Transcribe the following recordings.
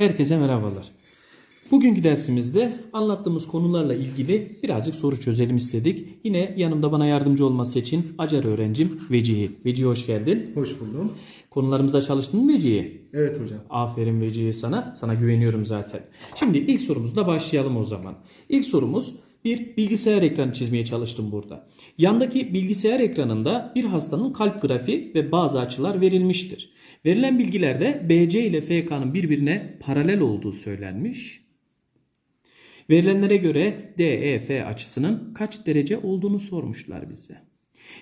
Herkese merhabalar. Bugünkü dersimizde anlattığımız konularla ilgili birazcık soru çözelim istedik. Yine yanımda bana yardımcı olması için Acar öğrencim Vecihi. Vecihi hoş geldin. Hoş buldum. Konularımıza çalıştın mı Vecihi? Evet hocam. Aferin Vecihi sana. Sana güveniyorum zaten. Şimdi ilk sorumuzla başlayalım o zaman. İlk sorumuz bir bilgisayar ekranı çizmeye çalıştım burada. Yandaki bilgisayar ekranında bir hastanın kalp grafiği ve bazı açılar verilmiştir. Verilen bilgilerde BC ile FK'nın birbirine paralel olduğu söylenmiş. Verilenlere göre DEF açısının kaç derece olduğunu sormuşlar bize.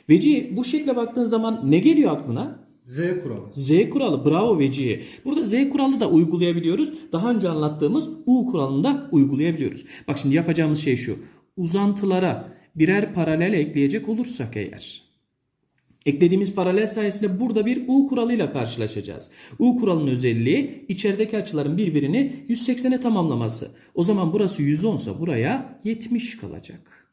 Veci bu şekle baktığın zaman ne geliyor aklına? Z kuralı. Z kuralı bravo Vecihi. Burada Z kuralı da uygulayabiliyoruz. Daha önce anlattığımız U kuralını da uygulayabiliyoruz. Bak şimdi yapacağımız şey şu. Uzantılara birer paralel ekleyecek olursak eğer. Eklediğimiz paralel sayesinde burada bir U kuralıyla karşılaşacağız. U kuralının özelliği içerideki açıların birbirini 180'e tamamlaması. O zaman burası 110 ise buraya 70 kalacak.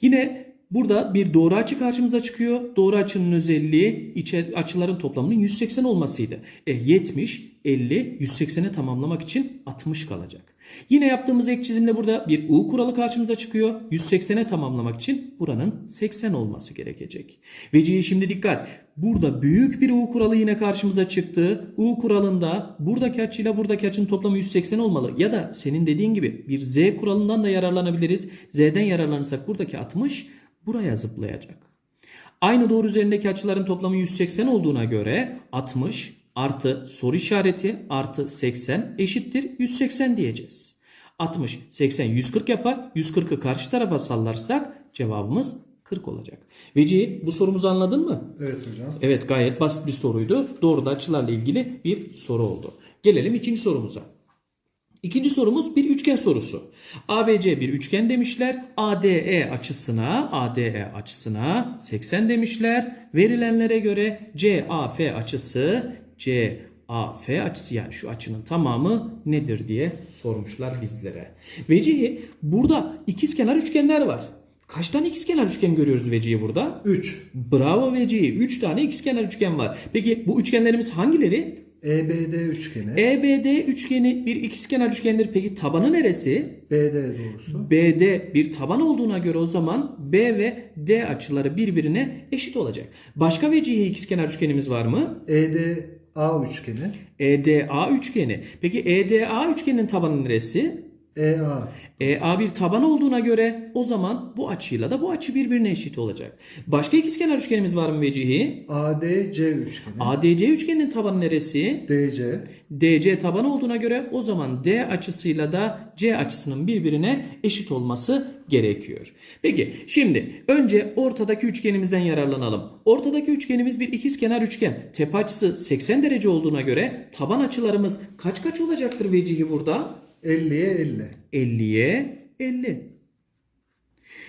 Yine burada bir doğru açı karşımıza çıkıyor. Doğru açının özelliği içer, açıların toplamının 180 olmasıydı. E 70, 50, 180'e tamamlamak için 60 kalacak. Yine yaptığımız ek çizimle burada bir U kuralı karşımıza çıkıyor. 180'e tamamlamak için buranın 80 olması gerekecek. Vecihi şimdi dikkat. Burada büyük bir U kuralı yine karşımıza çıktı. U kuralında buradaki açıyla buradaki açının toplamı 180 olmalı. Ya da senin dediğin gibi bir Z kuralından da yararlanabiliriz. Z'den yararlanırsak buradaki 60 buraya zıplayacak. Aynı doğru üzerindeki açıların toplamı 180 olduğuna göre 60 artı soru işareti artı 80 eşittir 180 diyeceğiz. 60, 80, 140 yapar. 140'ı karşı tarafa sallarsak cevabımız 40 olacak. Vecihi bu sorumuzu anladın mı? Evet hocam. Evet gayet basit bir soruydu. Doğru açılarla ilgili bir soru oldu. Gelelim ikinci sorumuza. İkinci sorumuz bir üçgen sorusu. ABC bir üçgen demişler. ADE açısına, ADE açısına 80 demişler. Verilenlere göre CAF açısı, CAF açısı yani şu açının tamamı nedir diye sormuşlar bizlere. Vecihi burada ikizkenar üçgenler var. Kaç tane ikizkenar üçgen görüyoruz Vecihi burada? 3. Bravo Vecihi. 3 tane ikizkenar üçgen var. Peki bu üçgenlerimiz hangileri? EBD üçgeni. EBD üçgeni bir ikizkenar üçgendir. Peki tabanı neresi? BD doğrusu. BD bir taban olduğuna göre o zaman B ve D açıları birbirine eşit olacak. Başka vecihi ikizkenar üçgenimiz var mı? EDA üçgeni. EDA üçgeni. Peki EDA üçgeninin tabanı neresi? EA. EA bir taban olduğuna göre o zaman bu açıyla da bu açı birbirine eşit olacak. Başka ikizkenar üçgenimiz var mı vecihi? ADC üçgeni. ADC üçgeninin tabanı neresi? DC. DC taban olduğuna göre o zaman D açısıyla da C açısının birbirine eşit olması gerekiyor. Peki şimdi önce ortadaki üçgenimizden yararlanalım. Ortadaki üçgenimiz bir ikizkenar üçgen. Tepe açısı 80 derece olduğuna göre taban açılarımız kaç kaç olacaktır vecihi burada? 50'ye 50. 50'ye 50.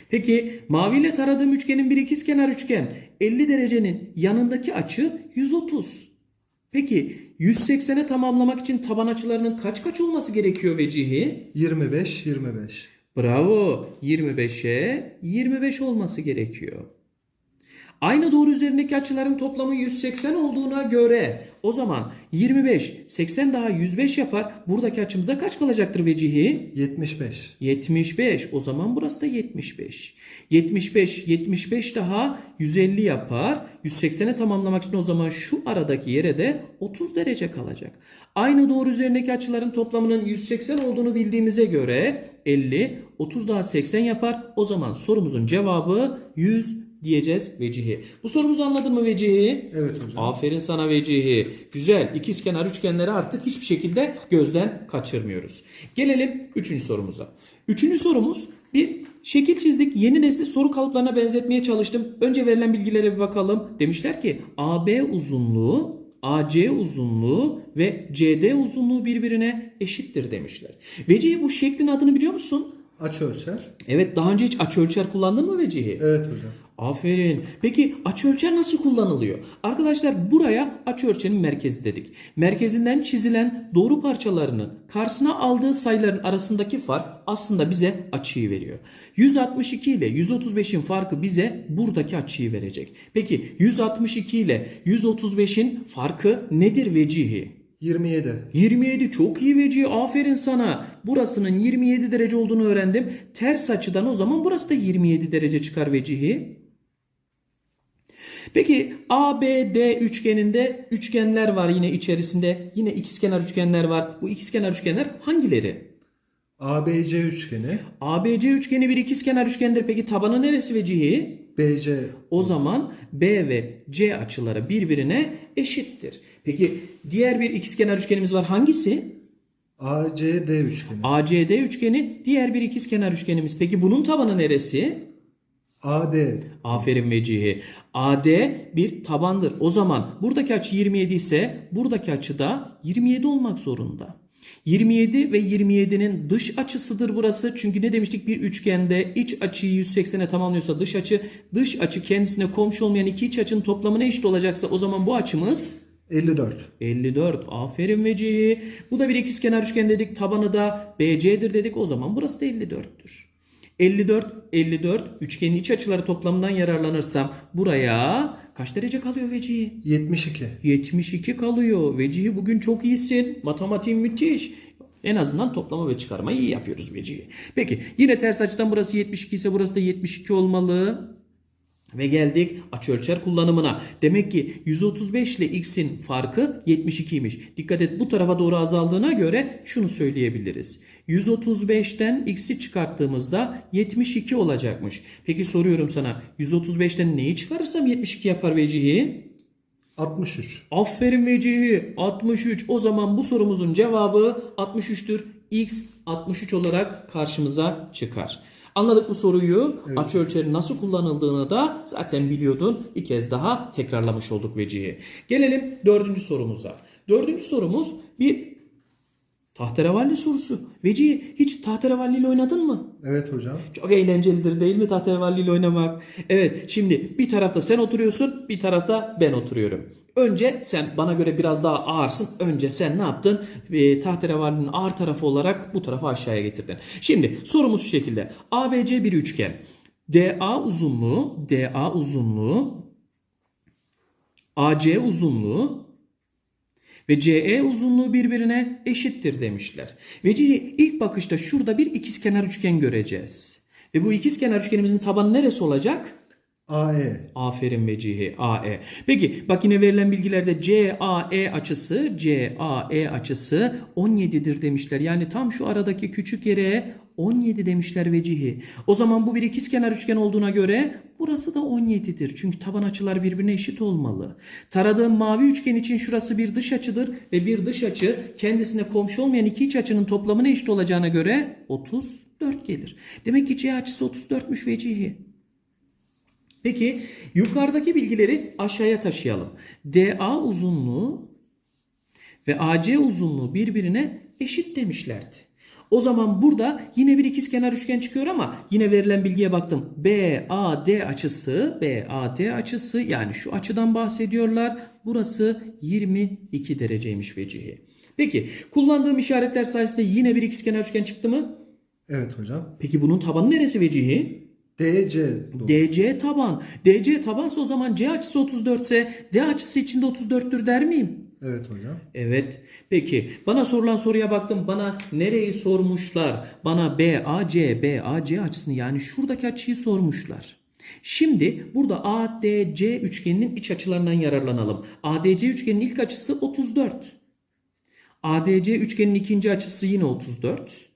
Peki maviyle taradığım üçgenin bir ikizkenar üçgen. 50 derecenin yanındaki açı 130. Peki 180'e tamamlamak için taban açılarının kaç kaç olması gerekiyor vecihi? 25 25. Bravo. 25'e 25 olması gerekiyor. Aynı doğru üzerindeki açıların toplamı 180 olduğuna göre o zaman 25, 80 daha 105 yapar. Buradaki açımıza kaç kalacaktır vecihi? 75. 75. O zaman burası da 75. 75, 75 daha 150 yapar. 180'e tamamlamak için o zaman şu aradaki yere de 30 derece kalacak. Aynı doğru üzerindeki açıların toplamının 180 olduğunu bildiğimize göre 50, 30 daha 80 yapar. O zaman sorumuzun cevabı 100 diyeceğiz vecihi. Bu sorumuzu anladın mı vecihi? Evet hocam. Aferin sana vecihi. Güzel. İkizkenar üçgenleri artık hiçbir şekilde gözden kaçırmıyoruz. Gelelim üçüncü sorumuza. Üçüncü sorumuz bir şekil çizdik. Yeni nesil soru kalıplarına benzetmeye çalıştım. Önce verilen bilgilere bir bakalım. Demişler ki AB uzunluğu AC uzunluğu ve CD uzunluğu birbirine eşittir demişler. Vecihi bu şeklin adını biliyor musun? Aç ölçer. Evet daha önce hiç açıölçer kullandın mı Vecihi? Evet hocam. Aferin. Peki açıölçer nasıl kullanılıyor? Arkadaşlar buraya açıölçerin merkezi dedik. Merkezinden çizilen doğru parçalarının karşısına aldığı sayıların arasındaki fark aslında bize açıyı veriyor. 162 ile 135'in farkı bize buradaki açıyı verecek. Peki 162 ile 135'in farkı nedir vecihi? 27. 27 çok iyi Veci. Aferin sana. Burasının 27 derece olduğunu öğrendim. Ters açıdan o zaman burası da 27 derece çıkar Vecihi. Peki ABD üçgeninde üçgenler var yine içerisinde. Yine ikizkenar üçgenler var. Bu ikizkenar üçgenler hangileri? ABC üçgeni. ABC üçgeni bir ikizkenar üçgendir. Peki tabanı neresi Vecihi? BC. O zaman B ve C açıları birbirine eşittir. Peki diğer bir ikizkenar üçgenimiz var. Hangisi? ACD üçgeni. ACD üçgeni diğer bir ikizkenar üçgenimiz. Peki bunun tabanı neresi? AD. Aferin Vecihi. AD bir tabandır. O zaman buradaki açı 27 ise buradaki açı da 27 olmak zorunda. 27 ve 27'nin dış açısıdır burası. Çünkü ne demiştik? Bir üçgende iç açıyı 180'e tamamlıyorsa dış açı, dış açı kendisine komşu olmayan iki iç açının toplamına eşit olacaksa o zaman bu açımız 54. 54. Aferin Vecihi. Bu da bir ikizkenar üçgen dedik. Tabanı da BC'dir dedik. O zaman burası da 54'tür. 54, 54 üçgenin iç açıları toplamından yararlanırsam buraya kaç derece kalıyor Vecihi? 72. 72 kalıyor. Vecihi bugün çok iyisin. Matematiğin müthiş. En azından toplama ve çıkarmayı iyi yapıyoruz Vecihi. Peki yine ters açıdan burası 72 ise burası da 72 olmalı. Ve geldik açıölçer kullanımına. Demek ki 135 ile x'in farkı 72'ymiş. Dikkat et bu tarafa doğru azaldığına göre şunu söyleyebiliriz. 135'ten x'i çıkarttığımızda 72 olacakmış. Peki soruyorum sana 135'ten neyi çıkarırsam 72 yapar vecihi? 63. Aferin Vecihi 63. O zaman bu sorumuzun cevabı 63'tür. X 63 olarak karşımıza çıkar. Anladık bu soruyu. Evet. Açı ölçerin nasıl kullanıldığını da zaten biliyordun. Bir kez daha tekrarlamış olduk Vecihi. Gelelim dördüncü sorumuza. Dördüncü sorumuz bir tahterevalli sorusu. Vecihi hiç tahterevalli ile oynadın mı? Evet hocam. Çok eğlencelidir değil mi tahterevalli ile oynamak? Evet şimdi bir tarafta sen oturuyorsun bir tarafta ben oturuyorum. Önce sen bana göre biraz daha ağırsın. Önce sen ne yaptın? E, tahterevallinin ağır tarafı olarak bu tarafa aşağıya getirdin. Şimdi sorumuz şu şekilde. ABC bir üçgen. DA uzunluğu, DA uzunluğu, AC uzunluğu ve CE uzunluğu birbirine eşittir demişler. Ve ilk bakışta şurada bir ikizkenar üçgen göreceğiz. Ve bu ikizkenar üçgenimizin tabanı neresi olacak? AE. Aferin Vecihi AE. Peki bak yine verilen bilgilerde CAE açısı CAE açısı 17'dir demişler. Yani tam şu aradaki küçük yere 17 demişler Vecihi. O zaman bu bir ikizkenar üçgen olduğuna göre burası da 17'dir. Çünkü taban açılar birbirine eşit olmalı. Taradığım mavi üçgen için şurası bir dış açıdır ve bir dış açı kendisine komşu olmayan iki iç açının toplamına eşit olacağına göre 34 gelir. Demek ki C açısı 34'müş Vecihi. Peki yukarıdaki bilgileri aşağıya taşıyalım. DA uzunluğu ve AC uzunluğu birbirine eşit demişlerdi. O zaman burada yine bir ikizkenar üçgen çıkıyor ama yine verilen bilgiye baktım. BAD açısı, BAD açısı yani şu açıdan bahsediyorlar. Burası 22 dereceymiş vecihi. Peki kullandığım işaretler sayesinde yine bir ikizkenar üçgen çıktı mı? Evet hocam. Peki bunun tabanı neresi vecihi? DC. DC taban. DC tabansa o zaman C açısı 34 ise D açısı içinde 34'tür der miyim? Evet hocam. Evet. Peki bana sorulan soruya baktım. Bana nereyi sormuşlar? Bana BAC, BAC açısını yani şuradaki açıyı sormuşlar. Şimdi burada ADC üçgeninin iç açılarından yararlanalım. ADC üçgenin ilk açısı 34. ADC üçgenin ikinci açısı yine 34.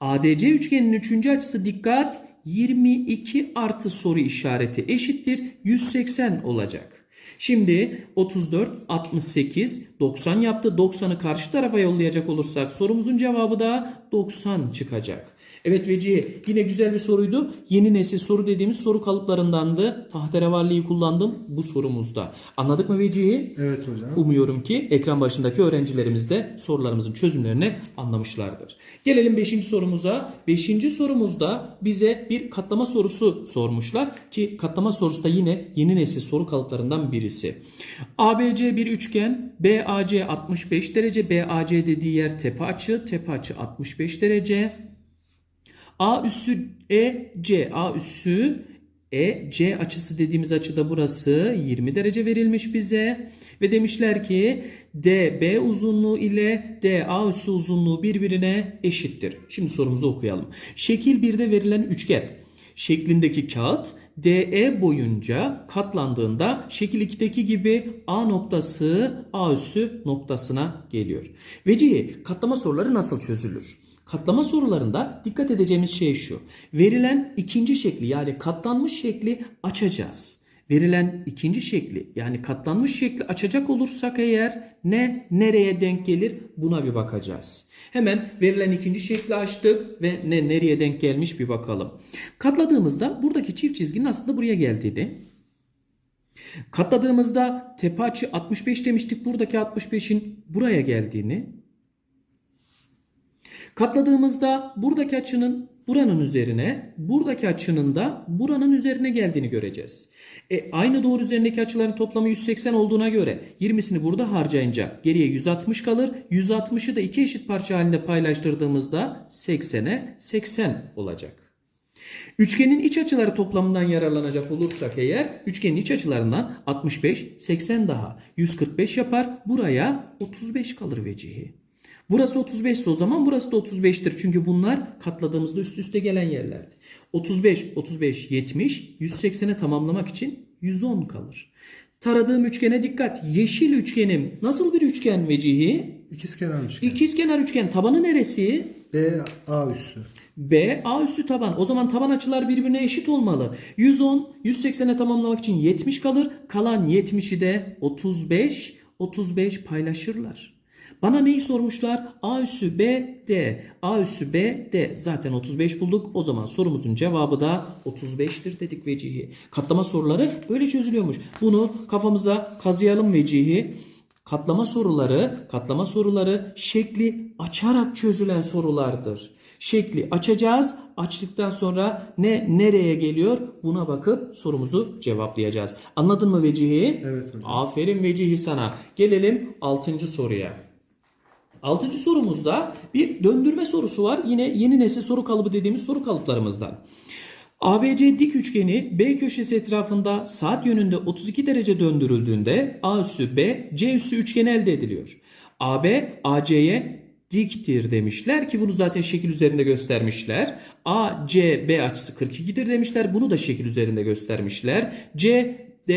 ADC üçgenin üçüncü açısı dikkat 22 artı soru işareti eşittir 180 olacak. Şimdi 34, 68, 90 yaptı. 90'ı karşı tarafa yollayacak olursak sorumuzun cevabı da 90 çıkacak. Evet Vecihi yine güzel bir soruydu. Yeni nesil soru dediğimiz soru kalıplarındandı. Tahterevalliyi kullandım bu sorumuzda. Anladık mı Vecihi? Evet hocam. Umuyorum ki ekran başındaki öğrencilerimiz de sorularımızın çözümlerini anlamışlardır. Gelelim 5. sorumuza. 5. sorumuzda bize bir katlama sorusu sormuşlar ki katlama sorusu da yine yeni nesil soru kalıplarından birisi. ABC bir üçgen, BAC 65 derece, BAC dediği yer tepe açı, tepe açı 65 derece. A üssü EC, A üssü EC açısı dediğimiz açıda burası 20 derece verilmiş bize. Ve demişler ki DB uzunluğu ile DA üssü uzunluğu birbirine eşittir. Şimdi sorumuzu okuyalım. Şekil 1'de verilen üçgen şeklindeki kağıt DE boyunca katlandığında şekil 2'deki gibi A noktası A üssü noktasına geliyor. Vecihi katlama soruları nasıl çözülür? Katlama sorularında dikkat edeceğimiz şey şu. Verilen ikinci şekli yani katlanmış şekli açacağız. Verilen ikinci şekli yani katlanmış şekli açacak olursak eğer ne nereye denk gelir buna bir bakacağız. Hemen verilen ikinci şekli açtık ve ne nereye denk gelmiş bir bakalım. Katladığımızda buradaki çift çizginin aslında buraya geldiğini, katladığımızda tepe açı 65 demiştik buradaki 65'in buraya geldiğini, katladığımızda buradaki açının buranın üzerine, buradaki açının da buranın üzerine geldiğini göreceğiz. E, aynı doğru üzerindeki açıların toplamı 180 olduğuna göre 20'sini burada harcayınca geriye 160 kalır. 160'ı da iki eşit parça halinde paylaştırdığımızda 80'e 80 olacak. Üçgenin iç açıları toplamından yararlanacak olursak eğer üçgenin iç açılarından 65, 80 daha 145 yapar. Buraya 35 kalır vecihi. Burası 35 ise o zaman burası da 35'tir. Çünkü bunlar katladığımızda üst üste gelen yerlerdi. 35, 35, 70, 180'e tamamlamak için 110 kalır. Taradığım üçgene dikkat. Yeşil üçgenim nasıl bir üçgen vecihi? İkizkenar üçgen. İkizkenar üçgen tabanı neresi? B A üssü. B A üssü taban. O zaman taban açılar birbirine eşit olmalı. 110 180'e tamamlamak için 70 kalır. Kalan 70'i de 35 35 paylaşırlar. Bana neyi sormuşlar? A üssü B D. A üssü B D. Zaten 35 bulduk. O zaman sorumuzun cevabı da 35'tir dedik vecihi. Katlama soruları böyle çözülüyormuş. Bunu kafamıza kazıyalım vecihi. Katlama soruları, katlama soruları şekli açarak çözülen sorulardır. Şekli açacağız. Açtıktan sonra ne nereye geliyor? Buna bakıp sorumuzu cevaplayacağız. Anladın mı Vecihi? Evet hocam. Aferin Vecihi sana. Gelelim 6. soruya. 6. sorumuzda bir döndürme sorusu var. Yine yeni nesil soru kalıbı dediğimiz soru kalıplarımızdan. ABC dik üçgeni B köşesi etrafında saat yönünde 32 derece döndürüldüğünde A üssü B, C üssü üçgeni elde ediliyor. AB AC'ye diktir demişler ki bunu zaten şekil üzerinde göstermişler. ACB açısı 42'dir demişler. Bunu da şekil üzerinde göstermişler. CD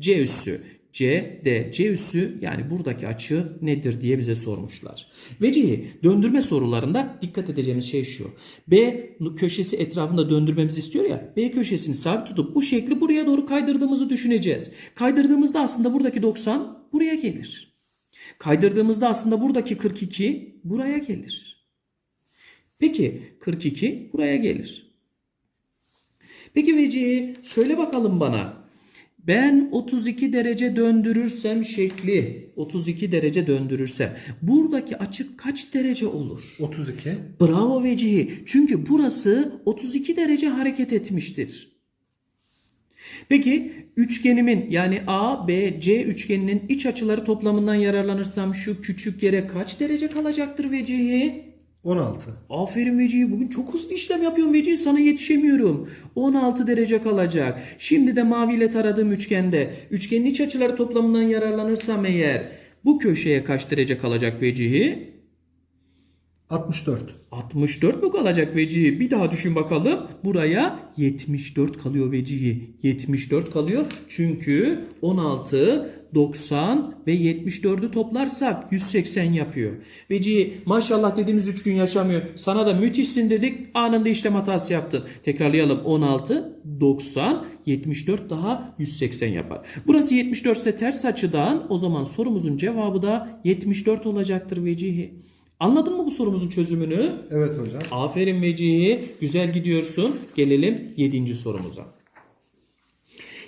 C üssü C, D, C üssü yani buradaki açı nedir diye bize sormuşlar. Vecihi döndürme sorularında dikkat edeceğimiz şey şu. B köşesi etrafında döndürmemizi istiyor ya. B köşesini sabit tutup bu şekli buraya doğru kaydırdığımızı düşüneceğiz. Kaydırdığımızda aslında buradaki 90 buraya gelir. Kaydırdığımızda aslında buradaki 42 buraya gelir. Peki 42 buraya gelir. Peki Vecihi söyle bakalım bana. Ben 32 derece döndürürsem şekli 32 derece döndürürsem buradaki açı kaç derece olur? 32. Bravo Vecihi. Çünkü burası 32 derece hareket etmiştir. Peki üçgenimin yani A, B, C üçgeninin iç açıları toplamından yararlanırsam şu küçük yere kaç derece kalacaktır Vecihi? 16. Aferin Vecihi bugün çok hızlı işlem yapıyorum Vecihi sana yetişemiyorum. 16 derece kalacak. Şimdi de maviyle taradığım üçgende üçgenin iç açıları toplamından yararlanırsam eğer bu köşeye kaç derece kalacak Vecihi? 64. 64 mu kalacak vecihi? Bir daha düşün bakalım. Buraya 74 kalıyor vecihi. 74 kalıyor. Çünkü 16, 90 ve 74'ü toplarsak 180 yapıyor. Vecihi maşallah dediğimiz 3 gün yaşamıyor. Sana da müthişsin dedik. Anında işlem hatası yaptın. Tekrarlayalım. 16, 90, 74 daha 180 yapar. Burası 74 ise ters açıdan o zaman sorumuzun cevabı da 74 olacaktır vecihi. Anladın mı bu sorumuzun çözümünü? Evet hocam. Aferin Vecihi. Güzel gidiyorsun. Gelelim 7. sorumuza.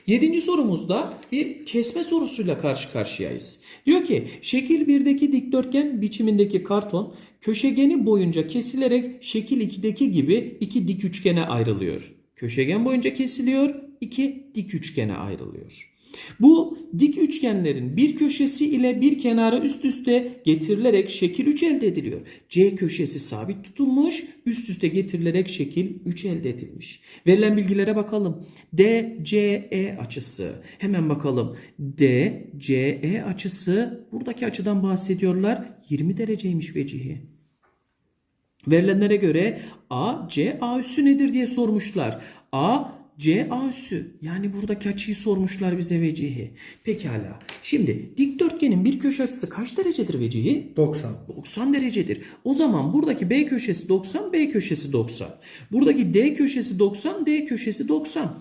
7. sorumuzda bir kesme sorusuyla karşı karşıyayız. Diyor ki şekil 1'deki dikdörtgen biçimindeki karton köşegeni boyunca kesilerek şekil 2'deki gibi iki dik üçgene ayrılıyor. Köşegen boyunca kesiliyor, iki dik üçgene ayrılıyor. Bu dik üçgenlerin bir köşesi ile bir kenarı üst üste getirilerek şekil 3 elde ediliyor. C köşesi sabit tutulmuş, üst üste getirilerek şekil 3 elde edilmiş. Verilen bilgilere bakalım. DCE açısı. Hemen bakalım. DCE açısı buradaki açıdan bahsediyorlar. 20 dereceymiş vecihi. Verilenlere göre A, C, A üssü nedir diye sormuşlar. A, C, A üssü. Yani buradaki açıyı sormuşlar bize vecihi. Pekala. Şimdi dikdörtgenin bir köşe açısı kaç derecedir vecihi? 90. 90 derecedir. O zaman buradaki B köşesi 90, B köşesi 90. Buradaki D köşesi 90, D köşesi 90.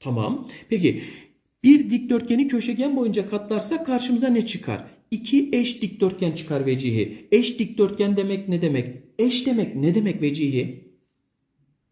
Tamam. Peki bir dikdörtgeni köşegen boyunca katlarsak karşımıza ne çıkar? İki eş dikdörtgen çıkar vecihi. Eş dikdörtgen demek ne demek? Eş demek ne demek vecihi?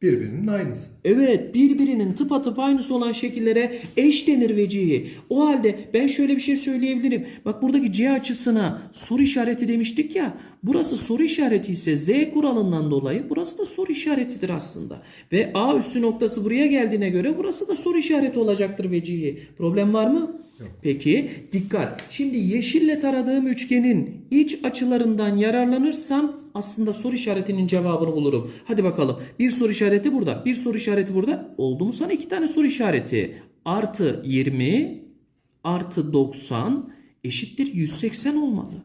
Birbirinin aynısı. Evet birbirinin tıpatıp aynısı olan şekillere eş denir vecihi. O halde ben şöyle bir şey söyleyebilirim. Bak buradaki C açısına soru işareti demiştik ya. Burası soru işareti ise Z kuralından dolayı burası da soru işaretidir aslında. Ve A üssü noktası buraya geldiğine göre burası da soru işareti olacaktır vecihi. Problem var mı? Peki dikkat. Şimdi yeşille taradığım üçgenin iç açılarından yararlanırsam aslında soru işaretinin cevabını bulurum. Hadi bakalım. Bir soru işareti burada. Bir soru işareti burada. Oldu mu sana iki tane soru işareti? Artı 20 artı 90 eşittir 180 olmalı.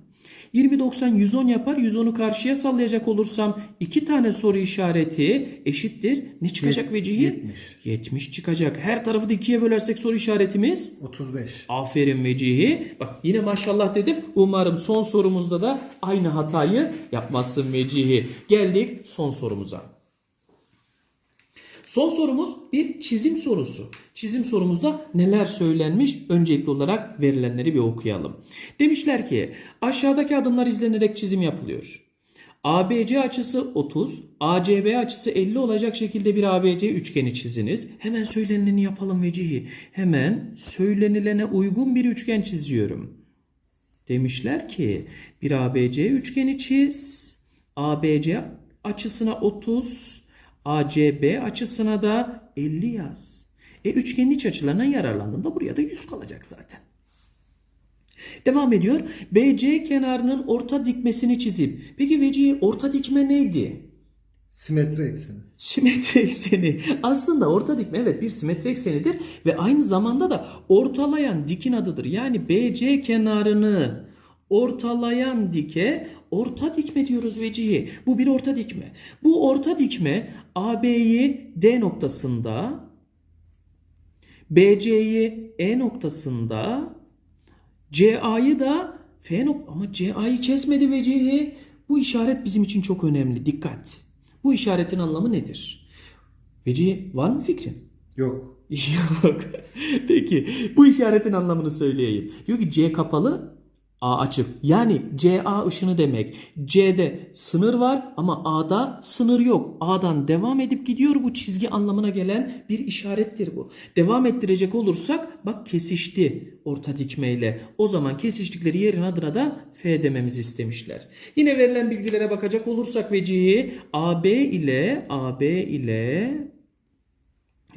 20 90 110 yapar. 110'u karşıya sallayacak olursam iki tane soru işareti eşittir. Ne çıkacak Yet- vecihi? 70. 70 çıkacak. Her tarafı da ikiye bölersek soru işaretimiz 35. Aferin Vecihi. Bak yine maşallah dedim. Umarım son sorumuzda da aynı hatayı yapmazsın Vecihi. Geldik son sorumuza. Son sorumuz bir çizim sorusu. Çizim sorumuzda neler söylenmiş? Öncelikli olarak verilenleri bir okuyalım. Demişler ki aşağıdaki adımlar izlenerek çizim yapılıyor. ABC açısı 30, ACB açısı 50 olacak şekilde bir ABC üçgeni çiziniz. Hemen söylenileni yapalım vecihi. Hemen söylenilene uygun bir üçgen çiziyorum. Demişler ki bir ABC üçgeni çiz. ABC açısına 30, ACB açısına da 50 yaz. E üçgenin iç açılarından yararlandığımda buraya da 100 kalacak zaten. Devam ediyor. BC kenarının orta dikmesini çizip. Peki vecihi orta dikme neydi? Simetri ekseni. Simetri ekseni. Aslında orta dikme evet bir simetri eksenidir ve aynı zamanda da ortalayan dikin adıdır. Yani BC kenarını ortalayan dike orta dikme diyoruz vecihi. Bu bir orta dikme. Bu orta dikme AB'yi D noktasında, BC'yi E noktasında, CA'yı da F nok ama CA'yı kesmedi vecihi. Bu işaret bizim için çok önemli. Dikkat. Bu işaretin anlamı nedir? Vecihi var mı fikrin? Yok. Yok. Peki bu işaretin anlamını söyleyeyim. Diyor ki C kapalı A açık. Yani CA ışını demek. C'de sınır var ama A'da sınır yok. A'dan devam edip gidiyor bu çizgi anlamına gelen bir işarettir bu. Devam ettirecek olursak bak kesişti orta dikmeyle. O zaman kesiştikleri yerin adına da F dememizi istemişler. Yine verilen bilgilere bakacak olursak vecihi AB ile AB ile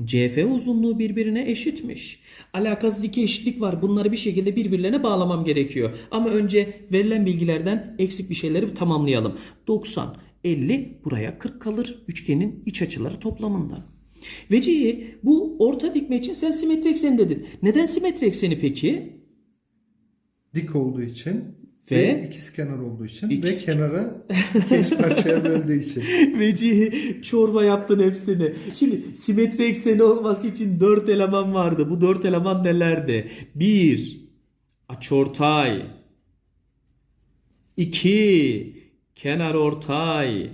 CF uzunluğu birbirine eşitmiş. Alakasız iki eşitlik var. Bunları bir şekilde birbirlerine bağlamam gerekiyor. Ama önce verilen bilgilerden eksik bir şeyleri tamamlayalım. 90, 50 buraya 40 kalır üçgenin iç açıları toplamından. Vecihi bu orta dikme için sen simetri ekseni dedin. Neden simetri ekseni peki? Dik olduğu için Ve? ve, ikizkenar olduğu için ve İkiz- kenara iki eş parçaya böldüğü için. Vecihi çorba yaptın hepsini. Şimdi simetri ekseni olması için 4 eleman vardı. Bu 4 eleman nelerdi? 1. Açortay 2. Kenar ortay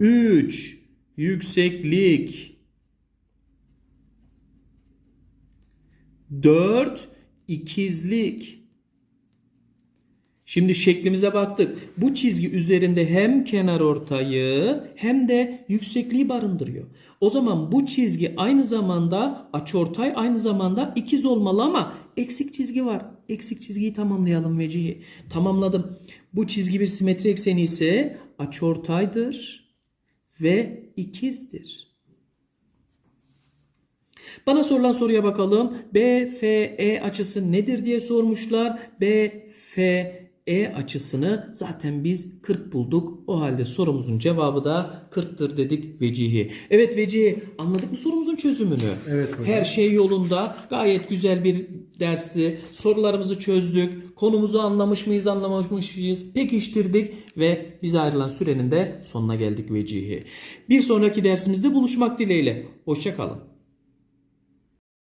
3. Yükseklik 4. ikizlik Şimdi şeklimize baktık. Bu çizgi üzerinde hem kenar ortayı hem de yüksekliği barındırıyor. O zaman bu çizgi aynı zamanda açıortay aynı zamanda ikiz olmalı ama eksik çizgi var. Eksik çizgiyi tamamlayalım vecihi. Tamamladım. Bu çizgi bir simetri ekseni ise açıortaydır ve ikizdir. Bana sorulan soruya bakalım. BFE açısı nedir diye sormuşlar. BFE açısını zaten biz 40 bulduk. O halde sorumuzun cevabı da 40'tır dedik vecihi. Evet vecihi anladık mı sorumuzun çözümünü? Evet hocam. Her şey yolunda. Gayet güzel bir dersti. Sorularımızı çözdük. Konumuzu anlamış mıyız, anlamamış mıyız? Pekiştirdik ve bize ayrılan sürenin de sonuna geldik vecihi. Bir sonraki dersimizde buluşmak dileğiyle. Hoşçakalın.